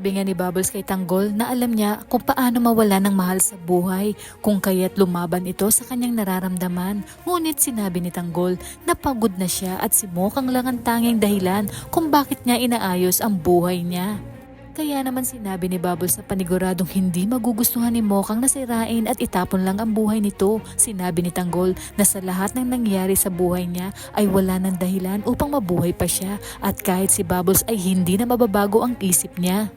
Sinabi nga ni Bubbles kay Tanggol na alam niya kung paano mawala ng mahal sa buhay kung kaya't lumaban ito sa kanyang nararamdaman. Ngunit sinabi ni Tanggol na pagod na siya at si Mokang lang ang tanging dahilan kung bakit niya inaayos ang buhay niya. Kaya naman sinabi ni Bubbles sa paniguradong hindi magugustuhan ni Mokang na sirain at itapon lang ang buhay nito. Sinabi ni Tanggol na sa lahat ng nangyari sa buhay niya ay wala ng dahilan upang mabuhay pa siya at kahit si Bubbles ay hindi na mababago ang isip niya.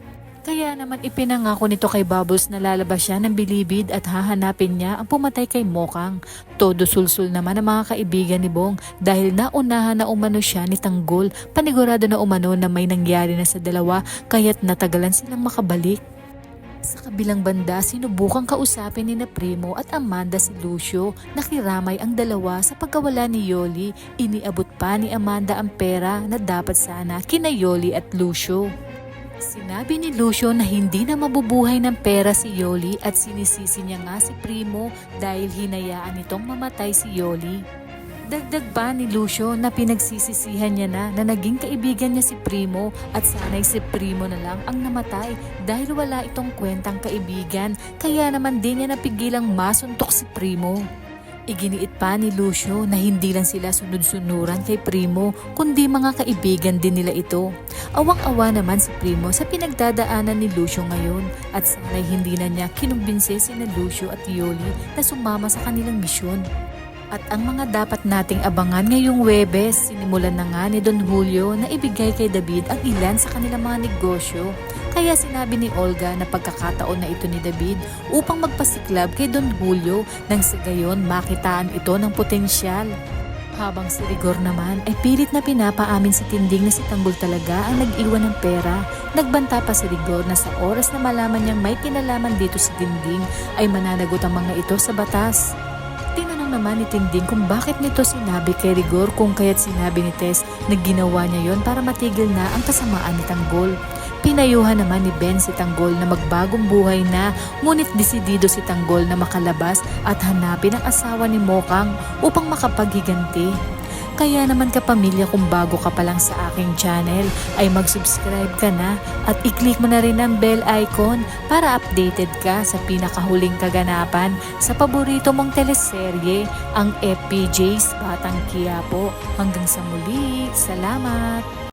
Kaya naman ipinangako nito kay Bubbles na lalabas siya ng bilibid at hahanapin niya ang pumatay kay Mokang. Todo sulsul naman ang mga kaibigan ni Bong dahil naunahan na umano siya ni Tanggol. Panigurado na umano na may nangyari na sa dalawa kaya't natagalan silang makabalik. Sa kabilang banda, sinubukang kausapin ni na Primo at Amanda si Lucio. Nakiramay ang dalawa sa pagkawala ni Yoli. Iniabot pa ni Amanda ang pera na dapat sana kina Yoli at Lucio. Sinabi ni Lucio na hindi na mabubuhay ng pera si Yoli at sinisisi niya nga si Primo dahil hinayaan nitong mamatay si Yoli. Dagdag pa ni Lucio na pinagsisisihan niya na na naging kaibigan niya si Primo at sanay si Primo na lang ang namatay dahil wala itong kwentang kaibigan kaya naman din niya napigilang masuntok si Primo. Iginiit pa ni Lucio na hindi lang sila sunod-sunuran kay Primo kundi mga kaibigan din nila ito. Awang-awa naman si Primo sa pinagdadaanan ni Lucio ngayon at sana'y hindi na niya kinumbinse si na Lucio at Yoli na sumama sa kanilang misyon. At ang mga dapat nating abangan ngayong Webes, sinimulan na nga ni Don Julio na ibigay kay David ang ilan sa kanilang mga negosyo. Kaya sinabi ni Olga na pagkakataon na ito ni David upang magpasiklab kay Don Julio nang sa gayon makitaan ito ng potensyal. Habang si Rigor naman ay pilit na pinapaamin si Tinding na si Tanggol talaga ang nag-iwan ng pera. Nagbanta pa si Rigor na sa oras na malaman niyang may kinalaman dito si Tinding ay mananagot ang mga ito sa batas. Tinanong naman ni Tinding kung bakit nito sinabi kay Rigor kung kaya't sinabi ni Tess na ginawa niya yon para matigil na ang kasamaan ni Tanggol. Pinayuhan naman ni Ben si Tanggol na magbagong buhay na ngunit desidido si Tanggol na makalabas at hanapin ang asawa ni Mokang upang makapaghiganti. Kaya naman kapamilya kung bago ka pa lang sa aking channel ay mag-subscribe ka na at i-click mo na rin ang bell icon para updated ka sa pinakahuling kaganapan sa paborito mong teleserye, ang FPJ's Batang Quiapo. Hanggang sa muli, salamat!